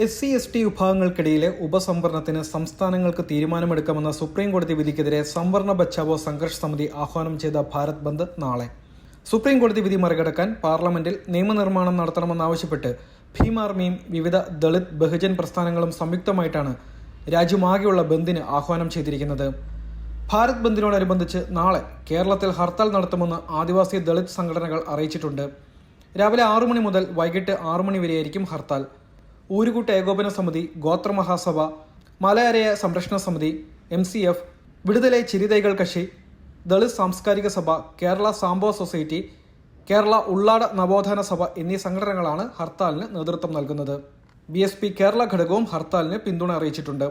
S C S T വിഭാഗങ്ങൾക്കിടയിലെ ഉപസംവരണത്തിന് സംസ്ഥാനങ്ങൾക്ക് തീരുമാനമെടുക്കാമെന്ന സുപ്രീം കോടതി വിധിക്കെതിരെ സംവരണ ബച്ചാവോ സംഘർഷ് സമിതി ആഹ്വാനം ചെയ്ത ഭാരത് ബന്ദ് നാളെ. സുപ്രീം കോടതി വിധി മറികടക്കാൻ പാർലമെന്റിൽ നിയമനിർമ്മാണം നടത്തണമെന്നാവശ്യപ്പെട്ട് ഭീം ആർമിയും വിവിധ ദളിത് ബഹുജൻ പ്രസ്ഥാനങ്ങളും സംയുക്തമായിട്ടാണ് രാജ്യമാകെയുള്ള ബന്ദിന് ആഹ്വാനം ചെയ്തിരിക്കുന്നത്. ഭാരത് ബന്ദിനോടനുബന്ധിച്ച് നാളെ കേരളത്തിൽ ഹർത്താൽ നടത്തുമെന്ന് ആദിവാസി ദളിത് സംഘടനകൾ അറിയിച്ചിട്ടുണ്ട്. രാവിലെ ആറു മണി മുതൽ വൈകിട്ട് ആറു മണി വരെയായിരിക്കും ഹർത്താൽ. ഊരുകൂട്ട ഏകോപന സമിതി ഗോത്രമഹാസഭ മലയരയ സംരക്ഷണ സമിതി M C F Viduthalai Chiruthaigal Katchi Dalit സാംസ്കാരിക സഭ കേരള സാംബോ സൊസൈറ്റി കേരള ഉള്ളാട നവോത്ഥാന സഭ എന്നീ സംഘടനകളാണ് ഹർത്താലിന് നേതൃത്വം നൽകുന്നത്. ബി എസ് പി കേരള ഘടകവും ഹർത്താലിന് പിന്തുണ അറിയിച്ചിട്ടുണ്ട്.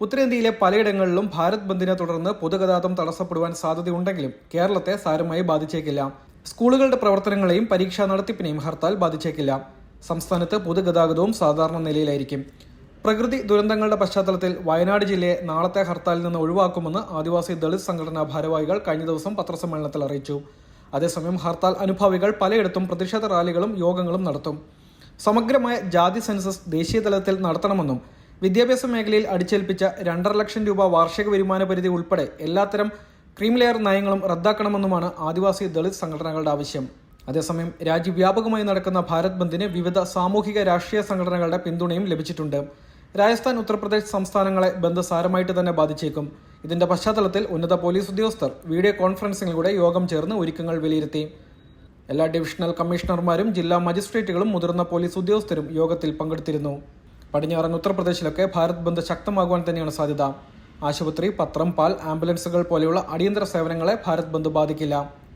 ഉത്തരേന്ത്യയിലെ പലയിടങ്ങളിലും ഭാരത് ബന്ദിനെ തുടർന്ന് പൊതുഗതാഗതം തടസ്സപ്പെടുവാൻ സാധ്യതയുണ്ടെങ്കിലും കേരളത്തെ സാരമായി ബാധിച്ചേക്കില്ല. സ്കൂളുകളുടെ പ്രവർത്തനങ്ങളെയും പരീക്ഷാ നടത്തിപ്പിനെയും ഹർത്താൽ ബാധിച്ചേക്കില്ല. സംസ്ഥാനത്ത് പൊതുഗതാഗതവും സാധാരണ നിലയിലായിരിക്കും. പ്രകൃതി ദുരന്തങ്ങളുടെ പശ്ചാത്തലത്തിൽ വയനാട് ജില്ലയെ നാളത്തെ ഹർത്താലിൽ നിന്ന് ഒഴിവാക്കുമെന്ന് ആദിവാസി ദളിത് സംഘടനാ ഭാരവാഹികൾ കഴിഞ്ഞ ദിവസം പത്രസമ്മേളനത്തിൽ അറിയിച്ചു. അതേസമയം ഹർത്താൽ അനുഭാവികൾ പലയിടത്തും പ്രതിഷേധ റാലികളും യോഗങ്ങളും നടത്തും. സമഗ്രമായ ജാതി സെൻസസ് ദേശീയ തലത്തിൽ നടത്തണമെന്നും വിദ്യാഭ്യാസ മേഖലയിൽ അടിച്ചേൽപ്പിച്ച രണ്ടര ലക്ഷം രൂപ വാർഷിക വരുമാന പരിധി ഉൾപ്പെടെ എല്ലാത്തരം ലെയർ നയങ്ങളും റദ്ദാക്കണമെന്നുമാണ് ആദിവാസി ദളിത് സംഘടനകളുടെ ആവശ്യം. അതേസമയം രാജ്യവ്യാപകമായി നടക്കുന്ന ഭാരത് ബന്ദിന് വിവിധ സാമൂഹിക രാഷ്ട്രീയ സംഘടനകളുടെ പിന്തുണയും ലഭിച്ചിട്ടുണ്ട്. രാജസ്ഥാൻ ഉത്തർപ്രദേശ് സംസ്ഥാനങ്ങളെ ബന്ദ് സാരമായിട്ട് തന്നെ ബാധിച്ചേക്കും. ഇതിന്റെ പശ്ചാത്തലത്തിൽ ഉന്നത പോലീസ് ഉദ്യോഗസ്ഥർ വീഡിയോ കോൺഫറൻസിംഗിലൂടെ യോഗം ചേർന്ന് ഒരുക്കങ്ങൾ വിലയിരുത്തി. എല്ലാ ഡിവിഷണൽ കമ്മീഷണർമാരും ജില്ലാ മജിസ്ട്രേറ്റുകളും മുതിർന്ന പോലീസ് ഉദ്യോഗസ്ഥരും യോഗത്തിൽ പങ്കെടുത്തിരുന്നു. പടിഞ്ഞാറൻ ഉത്തർപ്രദേശിലൊക്കെ ഭാരത് ബന്ദ് ശക്തമാകുവാൻ തന്നെയാണ് സാധ്യത. ആശുപത്രി പത്രം പാൽ ആംബുലൻസുകൾ പോലെയുള്ള അടിയന്തര സേവനങ്ങളെ ഭാരത് ബന്ദ് ബാധിക്കില്ല.